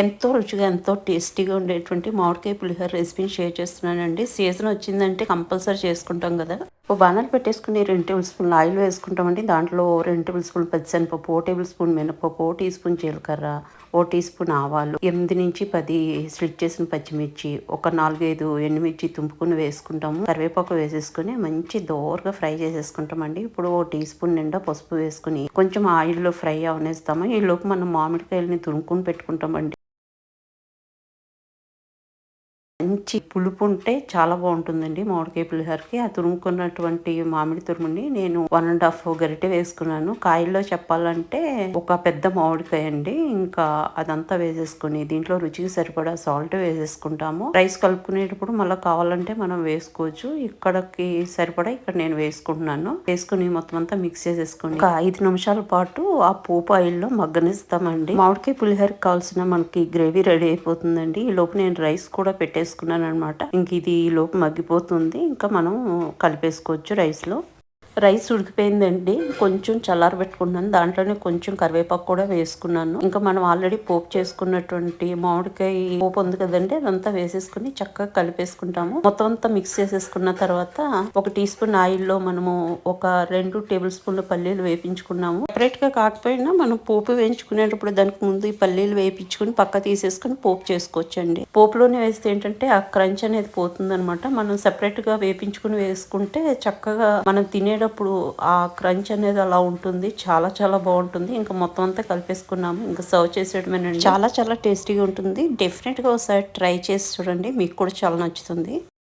ఎంతో రుచిగా ఎంతో టేస్టీగా ఉండేటువంటి మామిడికాయ పులిహోర రెసిపీని షేర్ చేస్తున్నానండి. సీజన్ వచ్చిందంటే కంపల్సరీ చేసుకుంటాం కదా. ఓ బాణాలు పెట్టేసుకుని రెండు టేబుల్ స్పూన్ ఆయిల్ వేసుకుంటామండి. దాంట్లో రెండు టేబుల్ స్పూన్ పచ్చిశనగపప్పు ఓ టేబుల్ స్పూన్ మినపప్పు ఓ టీ స్పూన్ జీలకర్ర ఓ టీ స్పూన్ ఆవాలు ఎనిమిది నుంచి పది స్లిట్ చేసిన పచ్చిమిర్చి ఒక నాలుగైదు ఎండుమిర్చి తుంపుకుని వేసుకుంటాము. కరివేపాకు వేసేసుకుని మంచి దోరగా ఫ్రై చేసేసుకుంటామండి. ఇప్పుడు ఓ టీ స్పూన్ నిండా పసుపు వేసుకుని కొంచెం ఆయిల్లో ఫ్రై అవనేస్తాము. ఈ లోపు మనం మామిడికాయలని తురుముకుని పెట్టుకుంటామండి. మంచి పులుపు ఉంటే చాలా బాగుంటుందండి మామిడికాయ పులిహోరకి. ఆ తురుముకున్నటువంటి మామిడి తురుముని నేను వన్ అండ్ హాఫ్ గరిటె వేసుకున్నాను. కాయల్లో చెప్పాలంటే ఒక పెద్ద మామిడికాయ అండి. ఇంకా అదంతా వేసేసుకుని దీంట్లో రుచికి సరిపడా సాల్ట్ వేసేసుకుంటాము. రైస్ కలుపుకునేటప్పుడు మళ్ళీ కావాలంటే మనం వేసుకోవచ్చు. ఇక్కడకి సరిపడా ఇక్కడ నేను వేసుకుంటున్నాను. వేసుకుని మొత్తం అంతా మిక్స్ చేసేసుకుని ఒక ఐదు నిమిషాల పాటు ఆ పోపు ఆయిల్లో మగ్గనిస్తామండి. మామిడికాయ పులిహోరకి కావాల్సిన మనకి గ్రేవీ రెడీ అయిపోతుందండి. ఈ లోపు నేను రైస్ కూడా పెట్టేసి పెట్టేసుకున్నాను అనమాట ఇంక ఇది లోపు మగ్గిపోతుంది. ఇంకా మనం కలిపేసుకోవచ్చు రైస్లో. రైస్ ఉడికిపోయిందండి. కొంచెం చల్లార పెట్టుకున్నాను. దాంట్లోనే కొంచెం కరివేపాకు కూడా వేసుకున్నాను. ఇంకా మనం ఆల్రెడీ పోపు చేసుకున్నటువంటి మామిడికాయ పోపు ఉంది కదండి అదంతా వేసేసుకుని చక్కగా కలిపేసుకుంటాము. మొత్తం అంతా మిక్స్ చేసేసుకున్న తర్వాత ఒక టీ స్పూన్ ఆయిల్లో మనము ఒక రెండు టేబుల్ స్పూన్ల పల్లీలు వేపించుకున్నాము. సెపరేట్గా కాకపోయినా మనం పోపు వేయించుకునేటప్పుడు దానికి ముందు ఈ పల్లీలు వేయించుకుని పక్క తీసేసుకుని పోపు చేసుకోవచ్చండి. పోపులోనే వేస్తే ఏంటంటే ఆ క్రంచ్ అనేది పోతుంది మనం సెపరేట్గా వేపించుకుని వేసుకుంటే చక్కగా మనం తినేటప్పుడు ఆ క్రంచ్ అనేది అలా ఉంటుంది. చాలా చాలా బాగుంటుంది. ఇంకా మొత్తం అంతా కలిపేసుకున్నాము. ఇంకా సర్వ్ చేసేయడమేనండి. చాలా చాలా టేస్టీగా ఉంటుంది. డెఫినెట్గా ఒకసారి ట్రై చేసి చూడండి. మీకు కూడా చాలా నచ్చుతుంది.